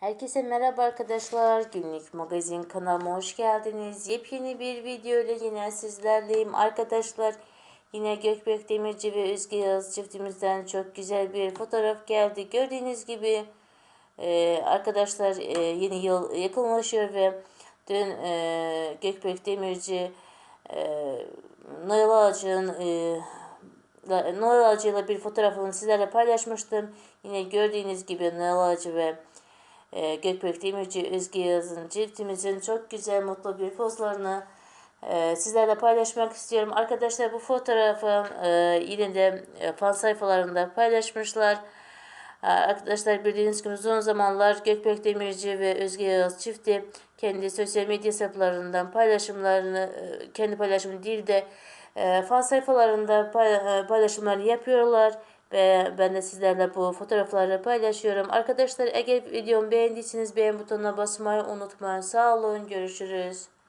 Herkese merhaba arkadaşlar. Günlük magazin kanalıma hoş geldiniz. Yepyeni bir video ile yine sizlerleyim. Arkadaşlar yine Gökbek Demirci ve Özge Yağız çiftimizden çok güzel bir fotoğraf geldi. Gördüğünüz gibi e, arkadaşlar e, yeni yıl yakınlaşıyor ve dün e, Gökbek Demirci e, Noel Ağacı'nın e, Noel ağacıyla bir fotoğrafını sizlerle paylaşmıştım. Yine gördüğünüz gibi Noel ağacı ve e, Gökbek Demirci, Özge Yağız'ın çiftimizin çok güzel, mutlu bir pozlarını e, sizlerle paylaşmak istiyorum. Arkadaşlar bu fotoğrafı e, yine de e, fan sayfalarında paylaşmışlar. E, Arkadaşlar bildiğiniz gibi uzun zamanlar Gökbek Demirci ve Özge Yağız çifti kendi sosyal medya hesaplarından paylaşımlarını, e, kendi paylaşımı değil de e, fan sayfalarında pay- e, yapıyorlar ve ben de sizlerle bu fotoğrafları paylaşıyorum. Arkadaşlar eğer videomu beğendiyseniz beğen butonuna basmayı unutmayın. Sağ olun, görüşürüz.